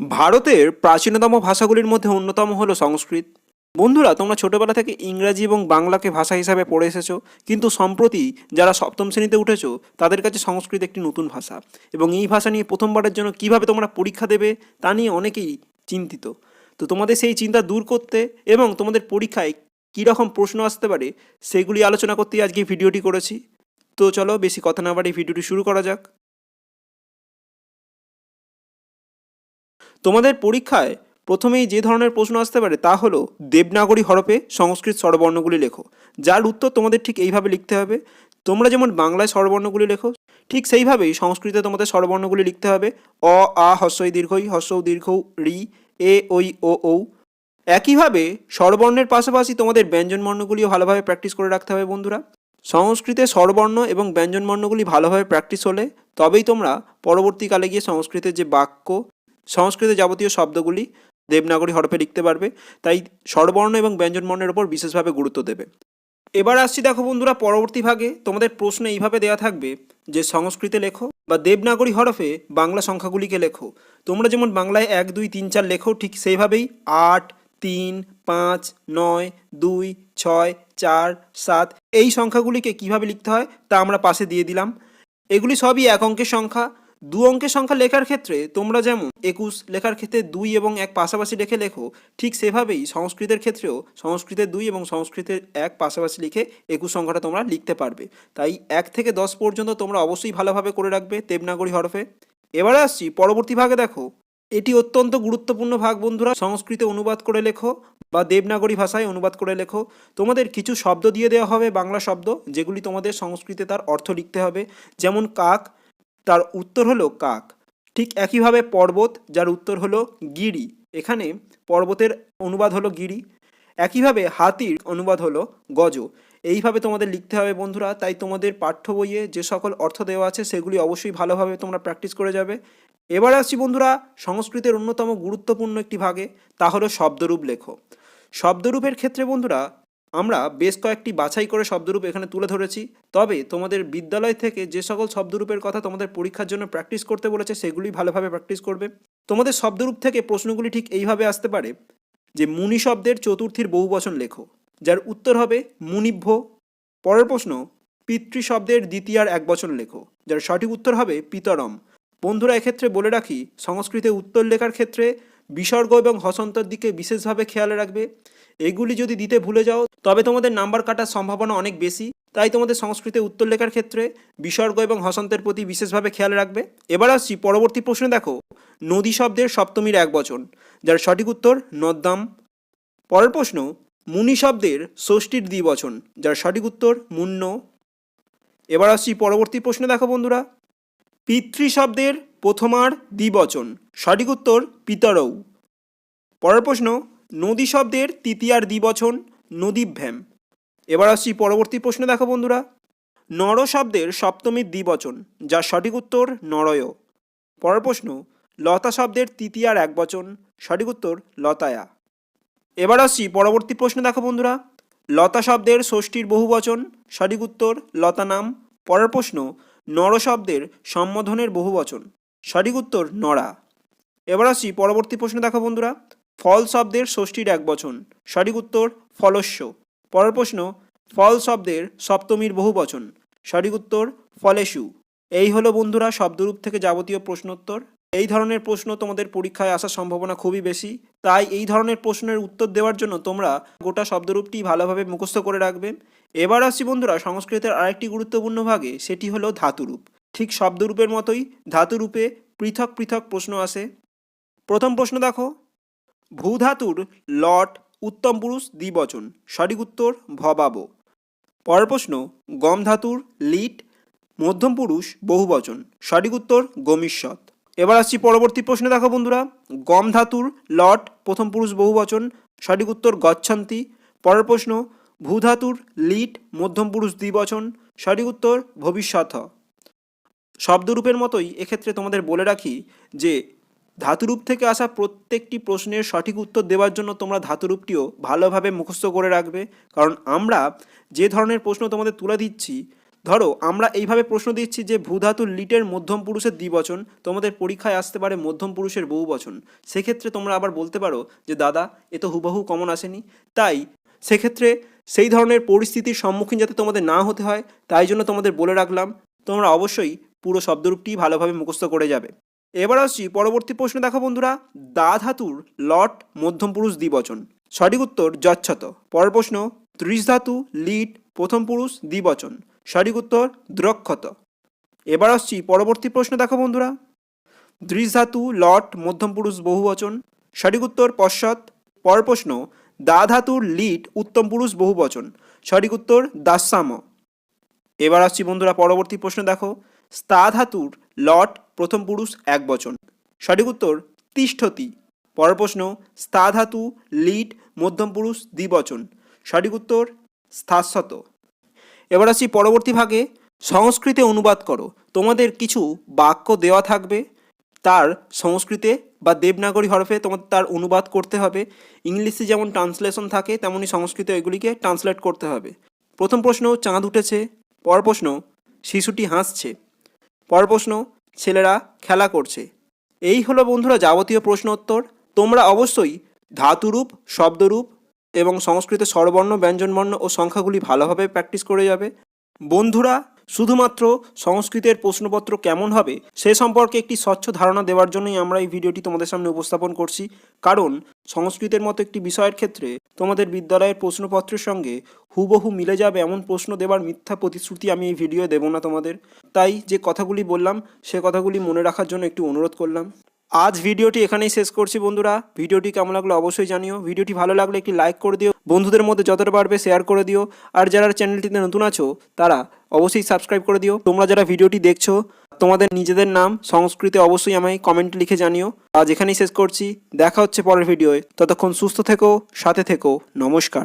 ভারতের প্রাচীনতম ভাষাগুলির মধ্যে অন্যতম হলো সংস্কৃত। বন্ধুরা, তোমরা ছোটোবেলা থেকে ইংরাজি এবং বাংলাকে ভাষা হিসাবে পড়ে এসেছ, কিন্তু সম্প্রতি যারা সপ্তম শ্রেণীতে উঠেছো, তাদের কাছে সংস্কৃত একটি নতুন ভাষা। এবং এই ভাষা নিয়ে প্রথমবারের জন্য কীভাবে তোমরা পরীক্ষা দেবে, তা নিয়ে অনেকেই চিন্তিত। তো তোমাদের সেই চিন্তা দূর করতে এবং তোমাদের পরীক্ষায় কীরকম প্রশ্ন আসতে পারে, সেগুলি আলোচনা করতেই আজকে ভিডিওটি করেছি। তো চলো, বেশি কথা না বাড়ি ভিডিওটি শুরু করা যাক। তোমাদের পরীক্ষায় প্রথমেই যে ধরনের প্রশ্ন আসতে পারে তা হলো দেবনাগরী হরপে সংস্কৃত স্বরবর্ণগুলি লেখো। যার উত্তর তোমাদের ঠিক এইভাবে লিখতে হবে। তোমরা যেমন বাংলায় স্বরবর্ণগুলি লেখো, ঠিক সেইভাবেই সংস্কৃতে তোমাদের স্বরবর্ণগুলি লিখতে হবে। অ, আ, হস্যই, দীর্ঘই, হস্যৌ, দীর্ঘ, রি, এ ওই ও, ঔ। একইভাবে স্বরবর্ণের পাশাপাশি তোমাদের ব্যঞ্জনবর্ণগুলিও ভালোভাবে প্র্যাকটিস করে রাখতে হবে বন্ধুরা। সংস্কৃতে স্বরবর্ণ এবং ব্যঞ্জনবর্ণগুলি ভালোভাবে প্র্যাকটিস হলে তবেই তোমরা পরবর্তীকালে গিয়ে সংস্কৃতের যে বাক্য সংস্কৃতে যাবতীয় শব্দগুলি দেবনাগরী হরফে লিখতে পারবে, তাই স্বরবর্ণ এবং ব্যঞ্জনবর্ণের ওপর বিশেষভাবে গুরুত্ব দেবে। এবার আসছি দেখো বন্ধুরা পরবর্তী ভাগে, তোমাদের প্রশ্ন এইভাবে দেওয়া থাকবে যে সংস্কৃতে লেখো বা দেবনাগরী হরফে বাংলা সংখ্যাগুলিকে লেখো। তোমরা যেমন বাংলায় এক, দুই, তিন, চার লেখো, ঠিক সেইভাবেই আট, তিন, পাঁচ, নয়, দুই, ছয়, চার, সাত, এই সংখ্যাগুলিকে কীভাবে লিখতে হয় তা আমরা পাশে দিয়ে দিলাম। এগুলি সবই এক অঙ্কের সংখ্যা। দু অঙ্কের সংখ্যা লেখার ক্ষেত্রে তোমরা যেমন একুশ লেখার ক্ষেত্রে দুই এবং এক পাশাপাশি রেখে লেখো, ঠিক সেভাবেই সংস্কৃতের ক্ষেত্রেও সংস্কৃতের দুই এবং সংস্কৃতের এক পাশাপাশি লিখে একুশ সংখ্যাটা তোমরা লিখতে পারবে। তাই এক থেকে দশ পর্যন্ত তোমরা অবশ্যই ভালোভাবে করে রাখবে দেবনাগরী হরফে। এবারে আসছি পরবর্তী ভাগে দেখো। এটি অত্যন্ত গুরুত্বপূর্ণ ভাগ, বন্ধুরা। সংস্কৃতে অনুবাদ করে লেখো বা দেবনাগরী ভাষায় অনুবাদ করে লেখো। তোমাদের কিছু শব্দ দিয়ে দেওয়া হবে বাংলা শব্দ, যেগুলি তোমাদের সংস্কৃতে তার অর্থ লিখতে হবে। যেমন কাক তার উত্তর হলো কাক। ঠিক একইভাবে পর্বত, যার উত্তর হলো গিরি। এখানে পর্বতের অনুবাদ হলো গিরি। একইভাবে হাতির অনুবাদ হলো গজ। এইভাবে তোমাদের লিখতে হবে বন্ধুরা। তাই তোমাদের পাঠ্য বইয়ে যে সকল অর্থ দেওয়া আছে, সেগুলি অবশ্যই ভালোভাবে তোমরা প্র্যাকটিস করে যাবে। এবার আসছি বন্ধুরা সংস্কৃতের অন্যতম গুরুত্বপূর্ণ একটি ভাগে, তা হলো শব্দরূপ লেখো। শব্দরূপের ক্ষেত্রে বন্ধুরা আমরা বেশ কয়েকটি বাছাই করে শব্দরূপ এখানে তুলে ধরেছি। তবে তোমাদের বিদ্যালয় থেকে যে সকল শব্দরূপের কথা তোমাদের পরীক্ষার জন্য প্র্যাকটিস করতে বলেছে, সেগুলি ভালোভাবে প্র্যাকটিস করবে। তোমাদের শব্দরূপ থেকে প্রশ্নগুলি ঠিক এইভাবে আসতে পারে যে, মুনি শব্দের চতুর্থীর বহু বচন লেখো, যার উত্তর হবে মুনিভ্য। পরের প্রশ্ন, পিতৃ শব্দের দ্বিতীয়ার এক বচন লেখো, যার সঠিক উত্তর হবে পিতরম। বন্ধুরা, এক্ষেত্রে বলে রাখি, সংস্কৃতে উত্তর লেখার ক্ষেত্রে বিসর্গ এবং হসন্তর দিকে বিশেষভাবে খেয়াল রাখবে। এগুলি যদি দিতে ভুলে যাও, তবে তোমাদের নাম্বার কাটার সম্ভাবনা অনেক বেশি। তাই তোমাদের সংস্কৃতে উত্তর লেখার ক্ষেত্রে বিসর্গ এবং হসন্তের প্রতি বিশেষভাবে খেয়াল রাখবে। এবার আসছি পরবর্তী প্রশ্ন দেখো। নদী শব্দের সপ্তমীর এক বচন, যার সঠিক উত্তর নদ্দাম। পরের প্রশ্ন, মুনি শব্দের ষষ্ঠীর দ্বিবচন, যার সঠিক উত্তর মুন্ন। এবার আসছি পরবর্তী প্রশ্ন দেখো বন্ধুরা। পিতৃ শব্দের প্রথমার দ্বিবচন, সঠিক উত্তর পিতরৌ। পরের প্রশ্ন নদী শব্দের তৃতীয়ার দ্বিবচন নদীভ্যাম। এবার আসছি পরবর্তী প্রশ্ন দেখো বন্ধুরা। নর শব্দের সপ্তমীর দ্বিবচন, যার সঠিক উত্তর নরয়। পরের প্রশ্ন, লতা শব্দের তৃতীয়ার এক বচন সঠিক উত্তর লতায়া। এবার আসছি পরবর্তী প্রশ্ন দেখো বন্ধুরা। লতা শব্দের ষষ্ঠীর বহুবচন, সঠিক উত্তর লতা নাম। পরের প্রশ্ন, নর শব্দের সম্বোধনের বহু বচন সঠিক উত্তর নড়া। এবার আসছি পরবর্তী প্রশ্ন দেখো বন্ধুরা। ফল শব্দের ষষ্ঠীর এক বচন। সঠিক উত্তর, ফলস্য। পরের প্রশ্ন ফল শব্দের সপ্তমীর বহু বচন। সঠিক উত্তর, ফলেশু। এই হলো বন্ধুরা শব্দরূপ থেকে যাবতীয় প্রশ্নোত্তর। এই ধরনের প্রশ্ন তোমাদের পরীক্ষায় আসার সম্ভাবনা খুবই বেশি। তাই এই ধরনের প্রশ্নের উত্তর দেওয়ার জন্য তোমরা গোটা শব্দরূপটি ভালোভাবে মুখস্থ করে রাখবে। এবার আসছি বন্ধুরা সংস্কৃতের আরেকটি গুরুত্বপূর্ণ ভাগে, সেটি হলো ধাতুরূপ। ঠিক শব্দরূপের মতোই ধাতুরূপে পৃথক পৃথক প্রশ্ন আসে। প্রথম প্রশ্ন দেখো ভূধাতুর লট উত্তম পুরুষ দ্বিবচন। সঠিক উত্তর ভবাব। পরের প্রশ্ন গম ধাতুর লিট মধ্যম পুরুষ বহুবচন। সঠিক উত্তর গমিষ্যৎ এবার আসছি পরবর্তী প্রশ্নে, দেখো বন্ধুরা। গম ধাতুর লট প্রথম পুরুষ বহুবচন। সঠিক উত্তর গচ্ছন্তি। পরের প্রশ্ন, ভূধাতুর লিট মধ্যম পুরুষ দ্বিবচন। সঠিক উত্তর ভবিষ্যৎ। শব্দরূপের মতোই এক্ষেত্রে তোমাদের বলে রাখি যে ধাতুরূপ থেকে আসা প্রত্যেকটি প্রশ্নের সঠিক উত্তর দেওয়ার জন্য তোমরা ধাতুরূপটিও ভালোভাবে মুখস্থ করে রাখবে। কারণ আমরা যে ধরনের প্রশ্ন তোমাদের তুলে দিচ্ছি, ধরো আমরা এইভাবে প্রশ্ন দিচ্ছি যে ভূধাতুর লিটের মধ্যম পুরুষের দ্বিবচন, তোমাদের পরীক্ষায় আসতে পারে মধ্যম পুরুষের বহু বচন সেক্ষেত্রে তোমরা আবার বলতে পারো যে, দাদা, এ তো হুবহু কমন আসেনি। তাই সেক্ষেত্রে সেই ধরনের পরিস্থিতির সম্মুখীন যাতে তোমাদের না হতে হয়, তাই জন্য তোমাদের বলে রাখলাম, তোমরা অবশ্যই পুরো শব্দরূপটি ভালোভাবে মুখস্থ করে যাবে। এবার আসছি পরবর্তী প্রশ্ন দেখো বন্ধুরা। দা ধাতুর লট মধ্যম পুরুষ দ্বিবচন। সঠিক উত্তর যচ্ছত। পরের প্রশ্ন, ত্রিশ ধাতু লিট প্রথম পুরুষ দ্বিবচন। সঠিক উত্তর দ্রক্ষত। এবার আসছি পরবর্তী প্রশ্ন দেখো বন্ধুরা। দৃশ ধাতু লট মধ্যম পুরুষ বহুবচন। সঠিক উত্তর পশ্চাৎ। পর প্রশ্ন দা ধাতুর লিট উত্তম পুরুষ বহুবচন। সঠিক উত্তর দাসাম। এবার আসছি বন্ধুরা পরবর্তী প্রশ্ন দেখো। স্থা ধাতুর লট প্রথম পুরুষ এক বচন। সঠিক উত্তর, তিষ্ঠতি। পর প্রশ্ন স্থা ধাতু লিট মধ্যম পুরুষ দ্বিবচন। সঠিক উত্তর স্থাশত এবার আসি পরবর্তী ভাগে। সংস্কৃতে অনুবাদ করো। তোমাদের কিছু বাক্য দেওয়া থাকবে। তার সংস্কৃতে বা দেবনাগরী হরফে তোমাদের তার অনুবাদ করতে হবে। ইংলিশে যেমন ট্রান্সলেশন থাকে তেমনই সংস্কৃতে এগুলিকে ট্রান্সলেট করতে হবে। প্রথম প্রশ্ন, চাঁদ উঠেছে। পর প্রশ্ন, শিশুটি হাসছে। পর প্রশ্ন, ছেলেরা খেলা করছে। এই হলো বন্ধুরা যাবতীয় প্রশ্ন উত্তর তোমরা অবশ্যই ধাতুরূপ, শব্দরূপ এবং সংস্কৃত স্বরবর্ণ, ব্যঞ্জনবর্ণ ও সংখ্যাগুলি ভালোভাবে প্র্যাকটিস করে যাবে। বন্ধুরা শুধুমাত্র সংস্কৃতের প্রশ্নপত্র কেমন হবে সে সম্পর্কে একটি স্বচ্ছ ধারণা দেওয়ার জন্যই আমরা এই ভিডিওটি তোমাদের সামনে উপস্থাপন করছি। কারণ সংস্কৃতের মতো একটি বিষয়ের ক্ষেত্রে তোমাদের বিদ্যালয়ের প্রশ্নপত্রের সঙ্গে হুবহু মিলে যাবে এমন প্রশ্ন দেবার মিথ্যা প্রতিশ্রুতি আমি এই ভিডিও দেবো না তোমাদের। তাই যে কথাগুলি বললাম, সে কথাগুলি মনে রাখার জন্য একটি অনুরোধ করলাম। আজ ভিডিওটি এখানেই শেষ করছি বন্ধুরা। ভিডিওটি কেমন লাগল অবশ্যই জানিও। ভিডিওটি ভালো লাগলে একটি লাইক করে দিও। বন্ধুদের মধ্যে যতটা পারবে শেয়ার করে দিও। আর যারা চ্যানেলটিতে নতুন আছো, তারা অবশ্যই সাবস্ক্রাইব করে দিও। তোমরা যারা ভিডিওটি দেখছ, তোমাদের নিজেদের নাম, সংস্কৃতে অবশ্যই আমায় কমেন্টে লিখে জানিও। আজ এখানেই শেষ করছি। দেখা হচ্ছে পরের ভিডিওয়। ততক্ষণ সুস্থ থেকো, সাথে থেকো। নমস্কার।